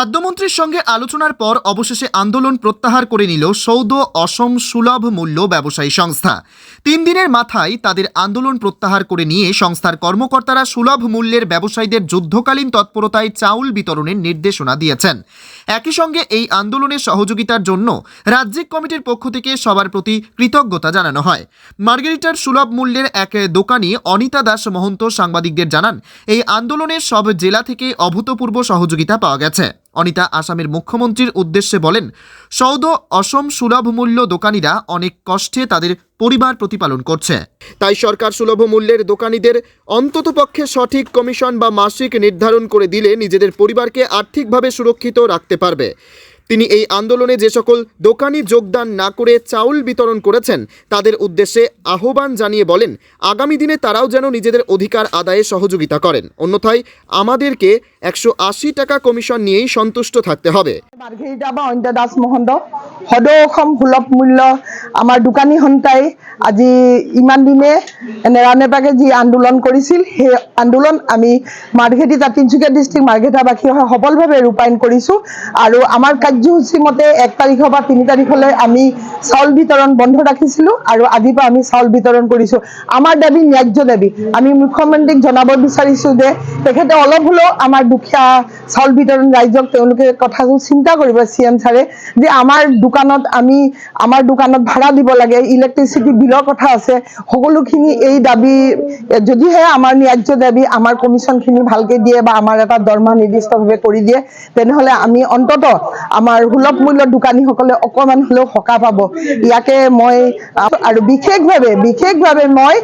খাদ্যমন্ত্রীর সঙ্গে আলোচনার পর অবশেষে আন্দোলন প্রত্যাহার করে নিল সৌদ অসম সুলভ মূল্য ব্যবসায়ী সংস্থা। তিন দিনের মাথায় তাদের আন্দোলন প্রত্যাহার করে নিয়ে সংস্থার কর্মকর্তারা সুলভ মূল্যের ব্যবসায়ীদের যুদ্ধকালীন তৎপরতায় চাউল বিতরণের নির্দেশনা দিয়েছেন। একই সঙ্গে এই আন্দোলনের সহযোগিতার জন্য রাজ্যিক কমিটির পক্ষ থেকে সবার প্রতি কৃতজ্ঞতা জানানো হয়। মার্গেরিটার সুলভ মূল্যের এক দোকানি অনিতা দাস মহন্ত সাংবাদিকদের জানান, এই আন্দোলনে সব জেলা থেকে অভূতপূর্ব সহযোগিতা পাওয়া গেছে। অনিতা আসামের মুখ্যমন্ত্রীর উদ্দেশ্যে বলেন, সৌদ অসম সুলভ মূল্য দোকানিরা অনেক কষ্টে তাদের পরিবার প্রতিপালন করছে। তাই সরকার সুলভ মূল্যের দোকানিদের অন্ততপক্ষে সঠিক কমিশন বা মাসিক নির্ধারণ করে দিলে নিজেদের পরিবারকে আর্থিকভাবে সুরক্ষিত রাখতে পারবে। তিনি এই আন্দোলনে যে সকল দোকানি যোগদান না করে চাউল বিতরণ করেছেন, তাদের উদ্দেশ্যে আহ্বান জানিয়ে বলেন, আগামী দিনে তারাও যেন নিজেদের অধিকার আদায়ে সহযোগিতা করেন। অন্যথায় আমাদেরকে একশো আশি টাকা কমিশন নিয়েই সন্তুষ্ট থাকতে হবে। অনিতা দাস মহন্ত, সদৌ অসম সুলভ মূল্য, আমাৰ দোকানী সন্থাই আজি ইমান দিনে নেৰানেপাকে যি আন্দোলন কৰিছিল, সেই আন্দোলন আমি মাৰ্ঘেৰিটা তিনিচুকীয়া ডিষ্ট্ৰিক্ট মাৰ্ঘেৰিটাবাসী হৈ সফলভাৱে ৰূপায়ণ কৰিছোঁ আৰু আমাৰ কাৰ্যসূচী মতে এক তাৰিখৰ পৰা তিনি তাৰিখলৈ আমি চাউল বিতৰণ বন্ধ ৰাখিছিলোঁ আৰু আজিৰ পৰা আমি চাউল বিতৰণ কৰিছোঁ। আমাৰ দাবি ন্যায্য দাবি। আমি মুখ্যমন্ত্ৰীক জনাব বিচাৰিছোঁ যে তেখেতে অলপ হ'লেও আমাৰ দুখীয়া চাউল বিতৰণ ৰাইজক তেওঁলোকে কথাটো চিন্তা কৰিব চি এম ছাৰে, যে আমাৰ দোকানত আমি, আমাৰ দোকানত ভাড়া দিব লাগে ইলেক্ট্ৰিচিটি বিলৰ কথা আছে, সকলোখিনি এই দাবি যদিহে আমাৰ ন্যায্য দাবি, আমাৰ কমিশ্যনখিনি ভালকে দিয়ে বা আমাৰ এটা দৰমহা নিৰ্দিষ্টভাৱে কৰি দিয়ে, তেনেহ'লে আমি অন্তত আমাৰ সুলভ মূল্যৰ দোকানীসকলে অকণমান হ'লেও সকাহ পাব। ইয়াকে মই, আৰু বিশেষভাৱে বিশেষভাৱে মই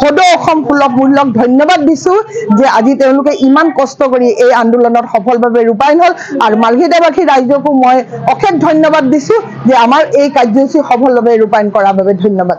সদৌ অসম সুলভ মূল্যক ধন্যবাদ দিছোঁ যে আজি তেওঁলোকে ইমান কষ্ট কৰি এই আন্দোলনত সফলভাৱে ৰূপায়ণ হ'ল। আৰু মাৰ্ঘেৰিটাবাসী ৰাইজকো মই অশেষ ধন্যবাদ দিছোঁ যে আমাৰ এই কাৰ্যসূচী সফলভাৱে রূপায়ণ করার বাবে ধন্যবাদ।